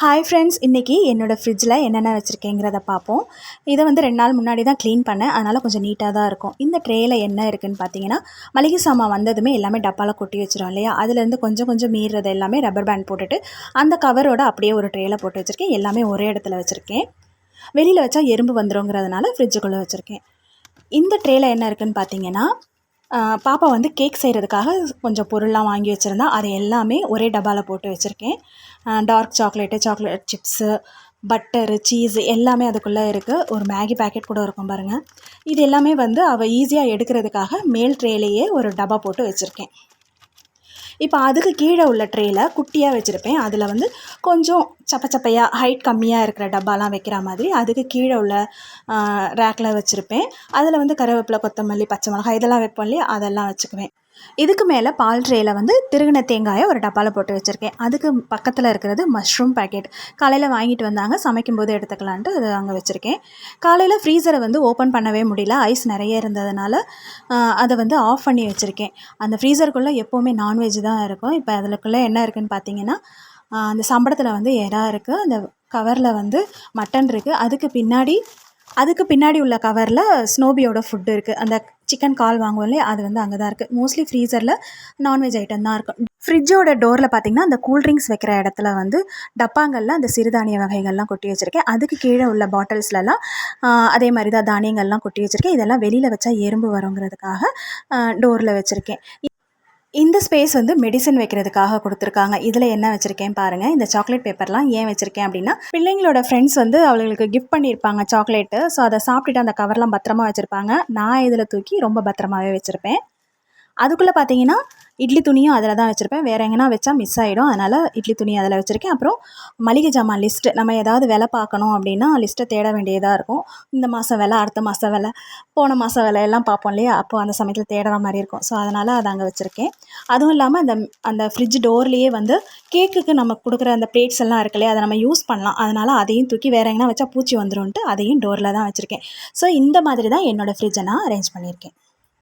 Hi friends இன்றைக்கி என்னோடய ஃப்ரிட்ஜில் என்னென்ன வச்சுருக்கேங்கிறத பார்ப்போம். இதை வந்து ரெண்டு நாள் முன்னாடி தான் க்ளீன் பண்ணேன். அதனால் கொஞ்சம் நீட்டாக தான் இருக்கும். இந்த ட்ரேயில் என்ன இருக்குதுன்னு பார்த்தீங்கன்னா மளிகை சாமான் வந்ததுமே எல்லாமே டப்பாவில் கொட்டி வச்சிடும் இல்லையா? அதுலேருந்து கொஞ்சம் கொஞ்சம் மீறுறது எல்லாமே ரப்பர் பேண்ட் போட்டுட்டு அந்த கவரோட அப்படியே ஒரு ட்ரேயில் போட்டு வச்சுருக்கேன். எல்லாமே ஒரே இடத்துல வச்சுருக்கேன். வெளியில் வச்சா எறும்பு வந்துருங்கிறதுனால ஃப்ரிட்ஜுக்குள்ளே வச்சுருக்கேன். இந்த ட்ரேயில் என்ன இருக்குதுன்னு பார்த்தீங்கன்னா பாப்பா வந்து கேக் செய்கிறதுக்காக கொஞ்சம் பொருள்லாம் வாங்கி வச்சுருந்தா அதை எல்லாமே ஒரே டப்பாவில் போட்டு வச்சுருக்கேன். Dark chocolate chocolate chips butter cheese எல்லாமே அதுக்குள்ளே இருக்குது ஒரு மேகி பேக்கெட் கூட இருக்கும் பாருங்கள் இது எல்லாமே வந்து அவள் ஈஸியாக எடுக்கிறதுக்காக மேல் ட்ரேலேயே ஒரு டப்பா போட்டு வச்சுருக்கேன். இப்போ அதுக்கு கீழே உள்ள ட்ரேயில் குட்டியாக வச்சுருப்பேன். அதில் வந்து கொஞ்சம் சப்ப சப்பையாக ஹைட் கம்மியாக இருக்கிற டப்பாலாம் வைக்கிற மாதிரி அதுக்கு கீழே உள்ள ரேக்கில் வச்சுருப்பேன். அதில் வந்து கருவேப்பிலை கொத்தமல்லி பச்சை மிளகாய் இதெல்லாம் வைப்போம் இல்லையா? அதெல்லாம் வச்சுக்குவேன். இதுக்கு மேலே பால் ட்ரேயில் வந்து திருகின தேங்காயை ஒரு டப்பாவில் போட்டு வச்சுருக்கேன். அதுக்கு பக்கத்தில் இருக்கிறது மஷ்ரூம் பேக்கெட் காலையில் வாங்கிட்டு வந்தாங்க சமைக்கும் போது எடுத்துக்கலான்ட்டு அதை அங்கே வச்சுருக்கேன். காலையில் ஃப்ரீசரை வந்து ஓப்பன் பண்ணவே முடியல ஐஸ் நிறைய இருந்ததுனால அதை வந்து ஆஃப் பண்ணி வச்சுருக்கேன். அந்த ஃப்ரீசருக்குள்ளே எப்போவுமே நான்வெஜ் தான் இருக்கும். இப்போ அதுக்குள்ளே என்ன இருக்குதுன்னு பார்த்தீங்கன்னா அந்த சம்பளத்தில் வந்து எறா இருக்குது அந்த கவரில் வந்து மட்டன் இருக்குது அதுக்கு பின்னாடி அதுக்கு பின்னாடி உள்ள கவரில் ஸ்னோபியோட ஃபுட்டு இருக்குது அந்த சிக்கன் கால் வாங்குவோம் இல்லையா அது வந்து அங்கே தான் இருக்குது மோஸ்ட்லி ஃப்ரீசரில் நான்வெஜ் ஐட்டம் தான் இருக்கும். ஃப்ரிட்ஜோட டோரில் பார்த்திங்கன்னா அந்த கூல்ட்ரிங்க்ஸ் வைக்கிற இடத்துல வந்து டப்பாங்களில் அந்த சிறுதானிய வகைகள்லாம் கொட்டி வச்சுருக்கேன். அதுக்கு கீழே உள்ள பாட்டில்ஸ்லலாம் அதே மாதிரி தான் தானியங்கள்லாம் கொட்டி வச்சுருக்கேன். இதெல்லாம் வெளியில் வச்சா எறும்பு வருங்கிறதுக்காக டோரில் வச்சுருக்கேன். இந்த ஸ்பேஸ் வந்து மெடிசன் வைக்கிறதுக்காக கொடுத்துருக்காங்க. இதில் என்ன வச்சுருக்கேன் பாருங்கள் இந்த சாக்லேட் பேப்பர்லாம் ஏன் வச்சுருக்கேன் அப்படின்னா பிள்ளைங்களோட ஃப்ரெண்ட்ஸ் வந்து அவங்களுக்கு கிஃப்ட் பண்ணியிருப்பாங்க சாக்லேட்டு ஸோ அதை சாப்பிட்டுட்டு அந்த கவர்லாம் பத்திரமா வச்சுருப்பாங்க. நான் இதில் தூக்கி ரொம்ப பத்திரமாவே வச்சுருப்பேன். அதுக்குள்ளே பார்த்தீங்கன்னா இட்லி துணியும் அதில் தான் வச்சுருப்பேன். வேறு எங்கன்னா வச்சா மிஸ் ஆகிடும் அதனால் இட்லி துணி அதில் வச்சுருக்கேன். அப்புறம் மளிகை ஜாமான் லிஸ்ட்டு நம்ம ஏதாவது விலை பார்க்கணும் அப்படின்னா லிஸ்ட்டை தேட வேண்டியதாக இருக்கும். இந்த மாதம் விலை அடுத்த மாதம் விலை போன மாதம் விலை எல்லாம் பார்ப்போம் இல்லையா? அப்போது அந்த சமயத்தில் தேடுற மாதிரி இருக்கும். ஸோ அதனால் அதை அங்கே வச்சுருக்கேன். அதுவும் இல்லாமல் அந்த அந்த ஃப்ரிட்ஜ் டோர்லேயே வந்து கேக்குக்கு நம்ம கொடுக்குற அந்த பிளேட்ஸ் எல்லாம் இருக்கு இல்லையா? அதை நம்ம யூஸ் பண்ணலாம். அதனால் அதையும் தூக்கி வேறு எங்கன்னா வச்சா பூச்சி வந்துடும்ன்ட்டு அதையும் டோரில் தான் வச்சுருக்கேன். ஸோ இந்த மாதிரி தான் என்னோடய ஃப்ரிட்ஜை நான் அரேஞ்ச் பண்ணியிருக்கேன்.